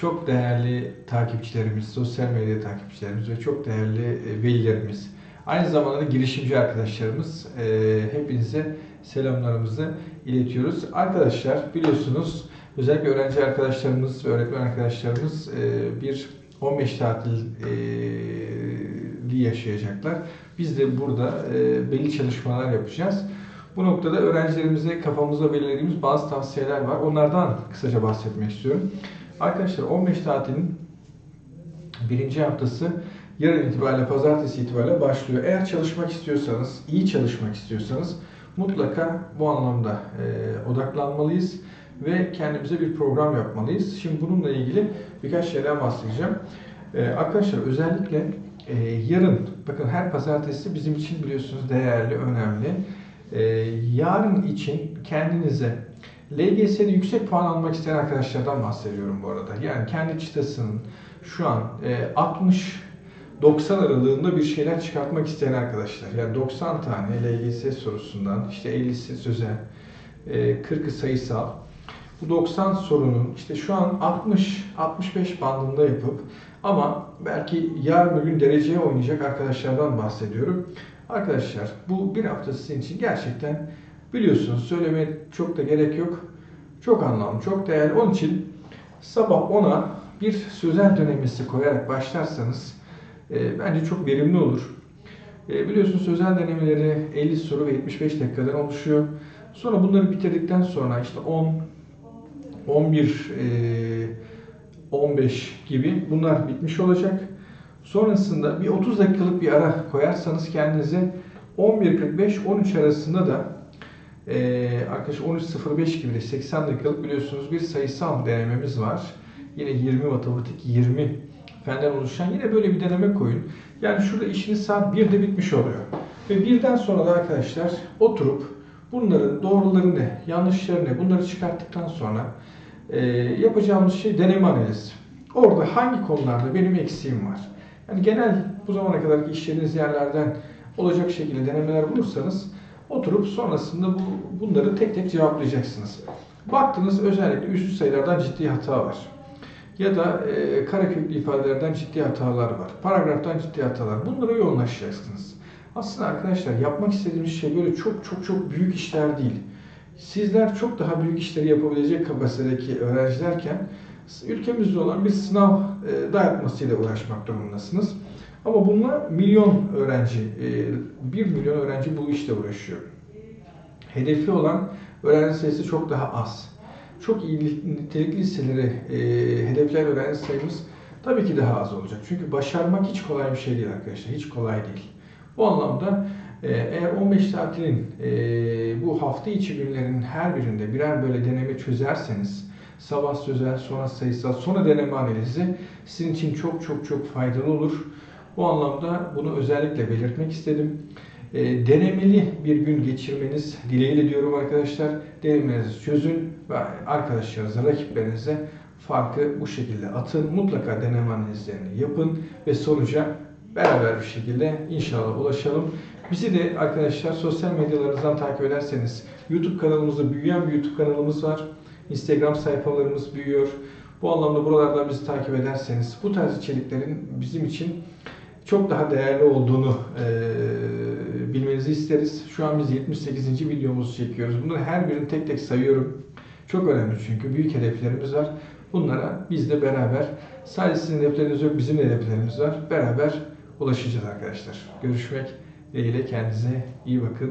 çok değerli takipçilerimiz, sosyal medya takipçilerimiz ve çok değerli e, velilerimiz, aynı zamanda da girişimci arkadaşlarımız e, hepinize selamlarımızı iletiyoruz. Arkadaşlar biliyorsunuz özellikle öğrenci arkadaşlarımız ve öğretmen arkadaşlarımız e, bir 15 tatilli yaşayacaklar. Biz de burada belli çalışmalar yapacağız. Bu noktada öğrencilerimize kafamızda belirlediğimiz bazı tavsiyeler var. Onlardan kısaca bahsetmek istiyorum. Arkadaşlar 15 tatilin birinci haftası yarın itibariyle, pazartesi itibariyle başlıyor. Eğer çalışmak istiyorsanız, iyi çalışmak istiyorsanız mutlaka bu anlamda e, odaklanmalıyız ve kendimize bir program yapmalıyız. Şimdi bununla ilgili birkaç şeyden bahsedeceğim. E, arkadaşlar özellikle e, yarın, bakın her pazartesi bizim için biliyorsunuz değerli, önemli. E, yarın için kendinize LGS'de yüksek puan almak isteyen arkadaşlardan bahsediyorum bu arada. Yani kendi çıtasının şu an e, 60 90 aralığında bir şeyler çıkartmak isteyen arkadaşlar. Yani 90 tane LGS sorusundan işte 50'si sözel, e, 40'ı sayısal. Bu 90 sorunun işte şu an 60-65 bandında yapıp ama belki yarın bir gün dereceye oynayacak arkadaşlardan bahsediyorum. Arkadaşlar bu bir hafta sizin için gerçekten biliyorsunuz söylemeye çok da gerek yok. Çok anlamlı, çok değerli. Onun için sabah 10'a bir sözel dönemesi koyarak başlarsanız e, bence çok verimli olur. E, biliyorsunuz sözel denemeleri 50 soru ve 75 dakikadan oluşuyor. Sonra bunları bitirdikten sonra işte 10, 11, e, 15 gibi bunlar bitmiş olacak. Sonrasında bir 30 dakikalık bir ara koyarsanız kendinize 11.45-13 arasında da e, arkadaşlar 13.05 gibi de 80 dakikalık biliyorsunuz bir sayısal denememiz var. Yine 20 matematik, 20 fenden oluşan yine böyle bir deneme koyun. Yani şurada işiniz saat 1'de bitmiş oluyor. Ve birden sonra da arkadaşlar oturup bunların doğruları ne, yanlışları ne bunları çıkarttıktan sonra e, yapacağımız şey deneme analizi. Orada hangi konularda benim eksiğim var? Yani genel bu zamana kadarki işlediğiniz yerlerden olacak şekilde denemeler bulursanız oturup sonrasında bu, bunları tek tek cevaplayacaksınız. Baktınız özellikle üstü sayılardan ciddi hata var. Ya da e, kareköklü ifadelerden ciddi hatalar var. Paragraftan ciddi hatalar. Bunlara yoğunlaşacaksınız. Aslında arkadaşlar yapmak istediğimiz şey böyle çok çok çok büyük işler değil. Sizler çok daha büyük işleri yapabilecek kapasitedeki öğrencilerken ülkemizde olan bir sınav e, dayatmasıyla uğraşmak durumundasınız. Ama bununla milyon öğrenci, e, 1 milyon öğrenci bu işle uğraşıyor. Hedefi olan öğrenci sayısı çok daha az. Çok iyi nitelikli liseleri e, hedefleyen öğrenci sayımız tabii ki daha az olacak. Çünkü başarmak hiç kolay bir şey değil arkadaşlar. Hiç kolay değil. Bu anlamda e, eğer 15 tatilin e, bu hafta içi günlerinin her birinde birer böyle deneme çözerseniz sabah sözel, sonra sayısal, sonra deneme analizi sizin için çok çok çok faydalı olur. Bu anlamda bunu özellikle belirtmek istedim. E, denemeli bir gün geçirmeniz dileğiyle diyorum arkadaşlar. Denemelerinizi çözün ve arkadaşlarınıza, rakiplerinize farkı bu şekilde atın. Mutlaka deneme analizlerini yapın ve sonuca beraber bir şekilde inşallah ulaşalım. Bizi de arkadaşlar sosyal medyalarımızdan takip ederseniz YouTube kanalımızda büyüyen bir YouTube kanalımız var. Instagram sayfalarımız büyüyor. Bu anlamda buralardan bizi takip ederseniz bu tarz içeriklerin bizim için çok daha değerli olduğunu e, bilmenizi isteriz. Şu an biz 78. videomuzu çekiyoruz. Bunları her birini tek tek sayıyorum. Çok önemli çünkü büyük hedeflerimiz var. Bunlara biz de beraber sadece sizin hedefleriniz yok bizim de hedeflerimiz var. Beraber ulaşacağız arkadaşlar. Görüşmek dileğiyle kendinize iyi bakın.